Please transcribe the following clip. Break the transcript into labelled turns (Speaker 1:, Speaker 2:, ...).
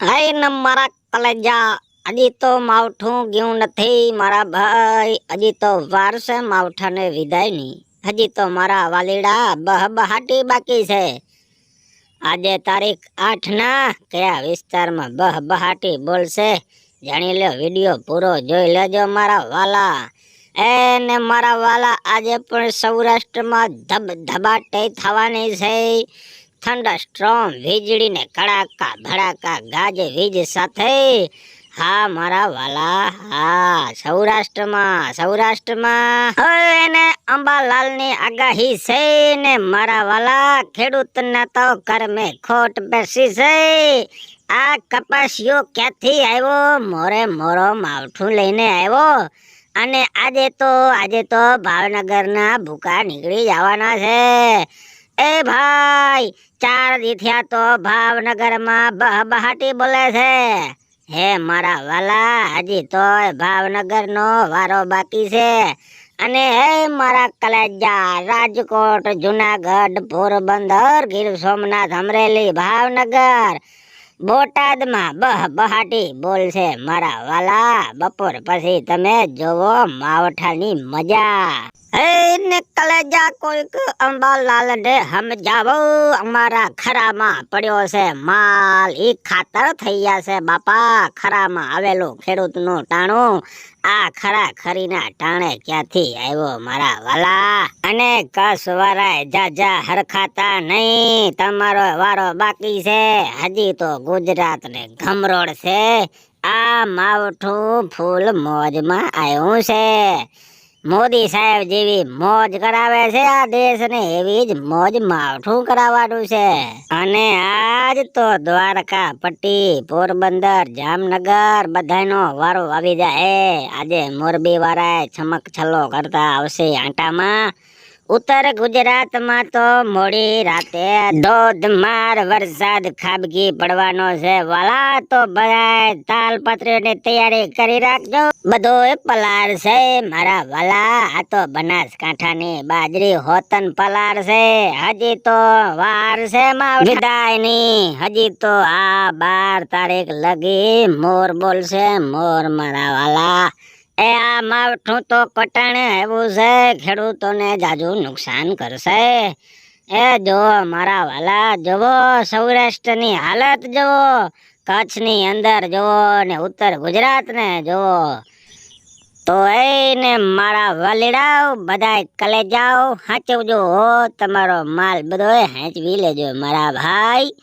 Speaker 1: હાય ન મારા કલેજા, હજી તો માવઠું ગયું નથી મારા ભાઈ, હજી તો વાર છે માવઠાને વિદાયની હજી તો મારા વાલીડા બહ બહાટી બાકી છે. આજે તારીખ આઠ ના કયા વિસ્તારમાં બહ બહાટી બોલશે? જાણી લો વીડિયો પૂરો જોઈ લેજો મારા વાલા. એને મારા વાલા આજે પણ સૌરાષ્ટ્રમાં ધબ ધબાટે થવાની છે. ઠંડા સ્ટ્રોમ વીજળી ને કડાકા ભડાકા ગાજે વીજ સાથે હા મારા વાલા, હા, સૌરાષ્ટ્રમાં સૌરાષ્ટ્રમાં. એને અંબાલાલની આગાહી છે ને મારા વાલા, ખેડૂતને તો કરમે ખોટ બેસી છે. આ કપાસિયો ક્યાંથી આવ્યો? મોરે મોરો માવઠું લઈને આવ્યો. અને આજે તો આજે તો ભાવનગરના ભૂકા નીકળી જવાના છે. એ ભાઈ, ચાર દીથિયા તો ભાવનગરમાં બહ બહાટી બોલે છે. હે મારા વાલા, હજી તો ભાવનગરનો વારો બાકી છે. અને હે મારા કલેજા, રાજકોટ, જુનાગઢ, પોરબંદર, ગીર સોમનાથ, અમરેલી, ભાવનગર. બોટાદમાં બહ બહાટી બોલશે મારા વાલા, બપોર પછી તમે જોવો માવઠાની મજા. કલેજા કોઈક અંબાલાલ ને સમજાવો અમારા ખરામાં પડ્યો છે માલ. ઈ ખાતર થઈ ગયા છે બાપા. ખરામાં આવેલું ખેડૂતનું ટાણું. આ ખરા ખરીના ટાણે ક્યાંથી આવ્યો મારા વાલા? અને કસ વારાય જાજા હરખાતા નહીં. તમારો વારો બાકી છે. હજી તો ગુજરાત ને ગમરોડ છે. આ માવઠું ફૂલ મોજમાં આવ્યું છે. મોદી સાહેબ જેવી મોજ કરાવે છે આ દેશને, એવી જ મોજ માવઠું કરાવવાનું છે. અને આજ તો દ્વારકા પટ્ટી પોરબંદર, જામનગર બધાનો વારો આવી જાય. આજે મોરબી વાળા છમક છલ્લો કરતા આવશે આંટામાં. ઉત્તર ગુજરાતમાં તો મોડી રાતે ધોધમાર વરસાદ ખાબકી પડવાનો છે. વાલા તો બધા તાલપત્રીઓની તૈયારી કરી રાખજો. બધો પલાર છે. મારા વાલા, આ તો બનાસકાંઠાની બાજરી હોતન પલાર છે. હજી તો વાર છે માં વિદાયની, હજી તો આ બાર તારીખ લગી મોર બોલશે. મોર મારા વાલા. એ આ માવઠું તો કટાણે આવ્યું છે, ખેડૂતોને જાજુ નુકસાન કરશે. એ જો મારા વાલા, જુઓ સૌરાષ્ટ્રની હાલત, જુઓ કચ્છની અંદર, જુઓ ને ઉત્તર ગુજરાતને, જુઓ. તો એને મારા વાલીડાઓ બધાય કલે જાઓ હાચવજો તમારો માલ બધો હાંચવી લેજો મારા ભાઈ.